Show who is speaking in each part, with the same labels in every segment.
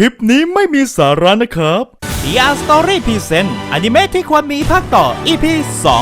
Speaker 1: ลิปนี้ไม่มีสาระนะครับ
Speaker 2: TR Story Present อนิเมะที่ควรมีภาคต่อ EP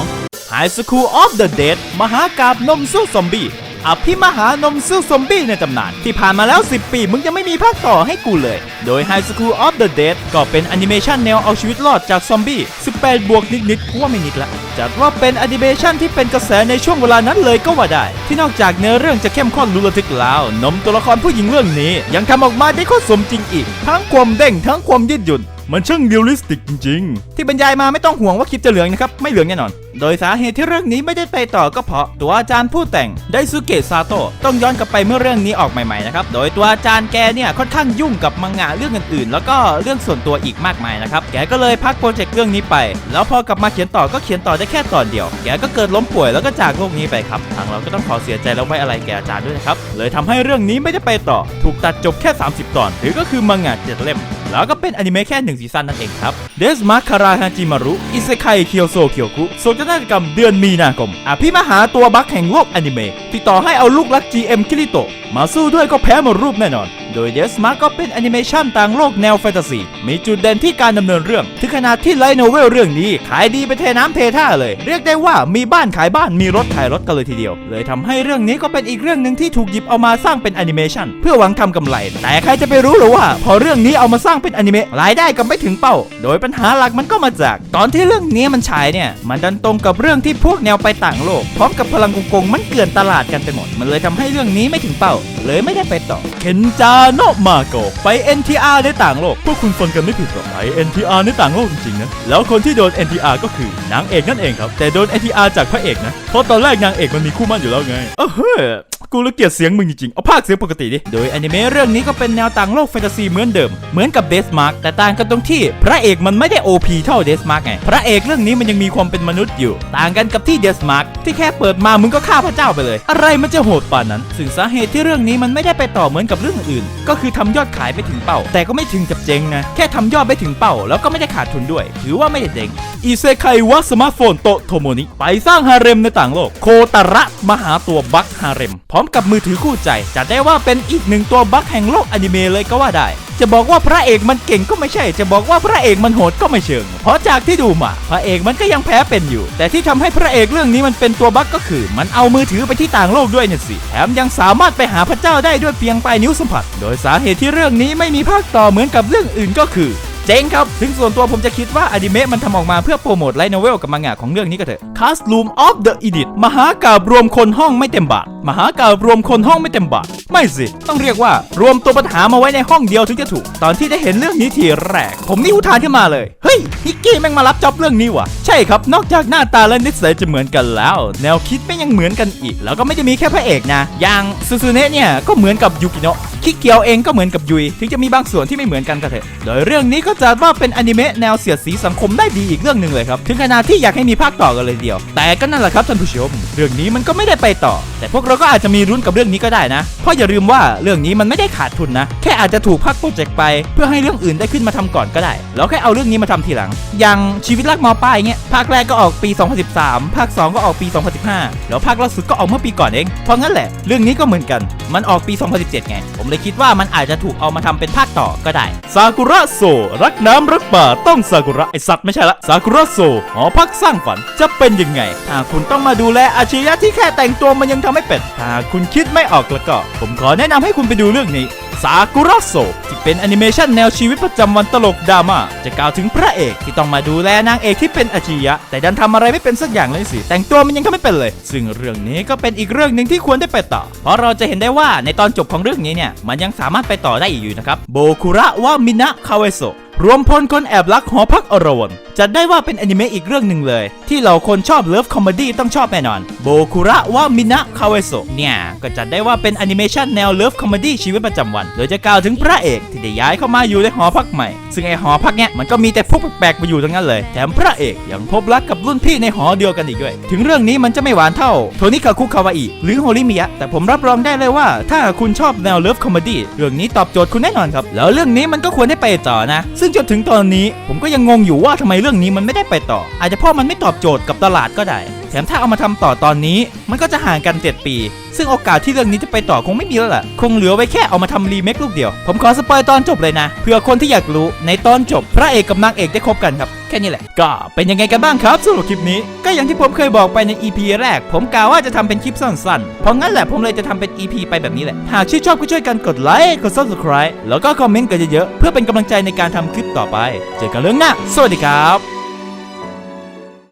Speaker 2: 2 High School of the Dead มหากาบนมสู้ซอมบี้ อภิมหานมสู้ซอมบี้ในตำนาน ที่ผ่านมาแล้ว 10 ปี มึงยังไม่มีภาคต่อให้กูเลย โดย High School of the Dead ก็เป็นแอนิเมชันแนวเอาชีวิตรอดจากซอมบี้ 18 บวกนิดๆกูว่าไม่นิดละจัดว่าเป็นแอนิเมชันที่เป็นกระแสในช่วงเวลานั้นเลยก็ว่าได้ ที่นอกจากเนื้อเรื่องจะเข้มข้นรุนระทึกแล้ว นมตัวละครผู้หญิงเรื่องนี้ ยังทำออกมาได้โคตรสมจริงอีก ทั้งความเด้งทั้งความยืดหยุ่น
Speaker 1: มันช่างเรียลลิสติกจริง ๆ
Speaker 2: ที่บรรยายมาไม่ต้องห่วงว่าคลิปจะเหลืองนะครับ ไม่เหลืองแน่นอน โดยสาเหตุที่เรื่องนี้ไม่ได้ไปต่อก็เพราะตัวอาจารย์ผู้แต่งไดซุเกะซาโตะต้องย้อนกลับไปเมื่อเรื่องนี้ออกใหม่ๆนะครับ โดยตัวอาจารย์แกเนี่ยค่อนข้างยุ่งกับมังงะเรื่องอื่นๆ แล้วก็เรื่องส่วนตัวอีกมากมายนะครับ แกก็เลยพักโปรเจกต์เรื่องนี้ไป แล้วพอกลับมาเขียนต่อก็เขียนต่อได้แค่ตอนเดียว แกก็เกิดล้มป่วยแล้วก็จากโลกนี้ไปครับ ทางเราก็ต้องขอเสียใจแล้วไว้อะไรแกอาจารย์ด้วยนะครับ เลยทำให้เรื่องนี้ไม่ได้ไปต่อ ถูกตัดจบแค่ 30ตอน หรือก็คือมังงะเจ็ดเล่ม แล้วก็เป็นอนิเมะแค่หนึ่งซีซั่นนั่นเองครับเดสมาคาราฮาจิมารุอิเซไคเคียวโซเคียวคุโศกนาฏกรรมเดือนมีนาคมอภิมหาตัวบักแห่งโลกอนิเมะติดต่อให้เอาลูกรัก GM คิริโตะมาสู้ด้วยก็แพ้หมดรูปแน่นอน โดยเดสมาก็เป็นแอนิเมชันต่างโลกแนวแฟนตาซี มีจุดเด่นที่การดำเนินเรื่อง ถึงขนาดที่ไลท์โนเวลเรื่องนี้ ขายดีไปเทน้ำเทท่าเลย เรียกได้ว่ามีบ้านขายบ้านมีรถขายรถกันเลยทีเดียว เลยทำให้เรื่องนี้ก็เป็นอีกเรื่องหนึ่งที่ถูกหยิบเอามาสร้างเป็นแอนิเมชันเพื่อหวังทำกำไร แต่ใครจะไปรู้หรือว่า พอเรื่องนี้เอามาสร้างเป็นอนิเมะรายได้ก็ไม่ถึงเป้า โดยปัญหาหลักมันก็มาจาก ตอนที่เรื่องนี้มันฉายเนี่ยมันดันตรงกับเรื่องที่พวกแนวไปต่างโลก พร้อมกับพลังกงๆมันเกลื่อนตลาดกันไปหมด มันเลยทำให้เรื่องนี้ไม่ถึงเป้า เลยไม่ได้ไปต่อเคนจาโนะมาโกไป NTR ในต่างโลก
Speaker 1: พวกคุณฟังกันไม่ผิดหรอกไป NTR ในต่างโลกจริงๆนะ แล้วคนที่โดน NTR ก็คือนางเอกนั่นเองครับ แต่โดน NTR จากพระเอกนะ เพราะตอนแรกนางเอกมันมีคู่มั่นอยู่แล้วไงเออเฮ้ กูละเกียดเสียงมึงจริงๆ เอาภาคเสียงปกติดิ
Speaker 2: โดยอนิเมะเรื่องนี้ก็เป็นแนวต่างโลกแฟนตาซีเหมือนเดิม เหมือนกับเดสมาร์กแต่ต่างกันตรงที่ พระเอกมันไม่ได้ OP เท่าเดสมาร์กไง พระเอกเรื่องนี้มันยังมีความเป็นมนุษย์อยู่ ต่างกันกับที่เดสมาร์กที่แค่เปิดมามึงก็ฆ่าพระเจ้าไปเลย อะไรมันจะโหดป่านนั้น ซึ่งสาเหตุที่เรื่องนี้มันไม่ได้ไปต่อเหมือนกับเรื่องอื่น ก็คือทำยอดขายไปถึงเป้า แต่ก็ไม่ถึงกับเจ๊งนะ แค่ทำยอดไปถึงเป้า แล้วก็ไม่ได้ขาดทุนด้วย ถือว่าไม่ได้เจ๊ง
Speaker 1: อิเซไควะสมาร์ทโฟนโตโทโมนิ
Speaker 2: ไปสร้างฮาเร็มในต่างโลก โคตาระมหาตัวบัคฮาเร็ม พร้อมกับมือถือคู่ใจจัดได้ว่าเป็นอีกหนึ่งตัวบัคแห่งโลกอนิเมะเลยก็ว่าได้ จะบอกว่าพระเอกมันเก่งก็ไม่ใช่ จะบอกว่าพระเอกมันโหดก็ไม่เชิง เพราะจากที่ดูมา พระเอกมันก็ยังแพ้เป็นอยู่ แต่ที่ทำให้พระเอกเรื่องนี้มันเป็นตัวบัคก็คือ มันเอามือถือไปที่ต่างโลกด้วยเนี่ยสิ แถมยังสามารถไปหาพระเจ้าได้ด้วยเพียงปลายนิ้วสัมผัส โดยสาเหตุที่เรื่องนี้ไม่มีภาคต่อเหมือนกับเรื่องอื่นก็คือ เจ๋งครับ ถึงส่วนตัวผมจะคิดว่าอนิเมะมันทำออกมาเพื่อโปรโมทไลท์โนเวลกับมังงะของเรื่องนี้ก็เถอะ Classroom of the Edit มหากาบรวมคนห้องไม่เต็มบาท มหากาบรวมคนห้องไม่เต็มบาท ไม่สิ ต้องเรียกว่ารวมตัวปัญหามาไว้ในห้องเดียวถึงจะถูก ตอนที่ได้เห็นเรื่องนี้ทีแรก ผมนี่อุทานขึ้นมาเลย เฮ้ยฮิกกี้แม่งมารับจ็อบเรื่องนี้ว่ะ ใช่ครับ นอกจากหน้าตาและนิสัยจะเหมือนกันแล้ว แนวคิดไม่ยังเหมือนกันอีก แล้วก็ไม่ได้มีแค่พระเอกนะ อย่างซูซูเนะเนี่ยก็เหมือนกับยูกิโนะ คิเกียวเองก็เหมือนกับยุย ถึงจะมีบางส่วนที่ไม่เหมือนกันก็เถอะ โดยเรื่องนี้ก็จัดว่าเป็นอนิเมะแนวเสียดสีสังคมได้ดีอีกเรื่องหนึ่งเลยครับ ถึงขนาดที่อยากให้มีภาคต่อกันเลยเดียว แต่ก็นั่นแหละครับท่านผู้ชม เรื่องนี้มันก็ไม่ได้ไปต่อแต่พวกเราก็อาจจะมีรุ้นกับเรื่องนี้ก็ได้นะ เพราะอย่าลืมว่าเรื่องนี้มันไม่ได้ขาดทุนนะ แค่อาจจะถูกพักโปรเจกต์ไป เพื่อให้เรื่องอื่นได้ขึ้นมาทำก่อนก็ได้ แล้วแค่เอาเรื่องนี้มาทำทีหลัง อย่างชีวิตรักมอป้ายเงี้ย ภาคแรกก็ออกปี 2013 ภาค 2 ก็ออกปี 2015 แล้วภาคล่าสุดก็ออกเมื่อปีก่อนเอง เพราะงั้นแหละ เรื่องนี้ก็เหมือนกัน มันออกปี 2017 ไง ผมเลยคิดว่ามันอาจจะถูกเอามาทำเป็นภาคต่อก็ได้
Speaker 1: ซากุระโซรักน้ำรักป่าต้องซากุระไอสัตว์ไม่ใช่ละ ซากุระโซหอพักสร้างฝันจะเป็นยังไง
Speaker 2: ถ้าคุณต้องมาดูแลอาชีพที่แค่แต่งตัวมันยังทำไม่เป็นถ้าคุณคิดไม่ออกแล้วก็ ผมขอแนะนำให้คุณไปดูเรื่องนี้ซากุระโซที่เป็นแอนิเมชันแนวชีวิตประจำวันตลกดราม่าจะกล่าวถึงพระเอกที่ต้องมาดูแลนางเอกที่เป็นอาชียะ แต่ดันทำอะไรไม่เป็นสักอย่างเลยสิ แต่งตัวมันยังทำไม่เป็นเลย ซึ่งเรื่องนี้ก็เป็นอีกเรื่องหนึ่งที่ควรได้ไปต่อ เพราะเราจะเห็นได้ว่าในตอนจบของเรื่องนี้เนี่ย มันยังสามารถไปต่อได้อีกอยู่นะครับโบคุระวามินะคาเวโซรวมพลคนแอบรักหอพักอรวน จัดได้ว่าเป็นอนิเมะอีกเรื่องหนึ่งเลย ที่เราคนชอบเลิฟคอมเมดี้ต้องชอบแน่นอนโบคุระวามินะคาเวโซเนี่ย ก็จัดได้ว่าเป็นแอนิเมชันแนวเลิฟคอมเมดี้ชีวิตประจำวัน โดยจะกล่าวถึงพระเอกที่ได้ย้ายเข้ามาอยู่ในหอพักใหม่ ซึ่งไอหอพักเนี่ยมันก็มีแต่พวกแปลกๆมาอยู่ทั้งนั้นเลย แถมพระเอกยังพบรักกับรุ่นพี่ในหอเดียวกันอีกด้วย ถึงเรื่องนี้มันจะไม่หวานเท่าโทนิคาคุคาวาอิหรือโฮลิมิยะแต่ผมรับรองได้เลยว่า ถ้าคุณชอบแนวเลิฟคอมเมดี้เรื่องนี้ตอบโจทย์คุณแน่นอนครับแล้วเรื่องนี้มันก็ควรได้ไปต่อนะ ซึ่งจนถึงตอนนี้ผมก็ยังงงอยู่ว่าทำไมเรื่องนี้มันไม่ได้ไปต่อ อาจจะเพราะมันไม่ตอบโจทย์กับตลาดก็ได้แถมถ้าเอามาทำต่อตอนนี้ มันก็จะห่างกัน 7 ปี ซึ่งโอกาสที่เรื่องนี้จะไปต่อคงไม่มีแล้วล่ะ คงเหลือไว้แค่เอามาทำรีเมคลูกเดียว ผมขอสปอยตอนจบเลยนะเผื่อคนที่อยากรู้ในตอนจบ พระเอกกับนางเอกได้คบกันครับ แค่นี้แหละ ก็เป็นยังไงกันบ้างครับสำหรับคลิปนี้ ก็อย่างที่ผมเคยบอกไปใน EP แรก ผมกล่าวว่าจะทำเป็นคลิปสั้นๆ เพราะงั้นแหละผมเลยจะทำเป็น EP ไปแบบนี้แหละ หากชื่นชอบก็ช่วยกันกดไลค์ กด subscribe แล้วก็คอมเมนต์กันเยอะๆ เพื่อเป็นกำลังใจในการทำคลิปต่อไป เจอกันเรื่องหน้า สวัสดีครับ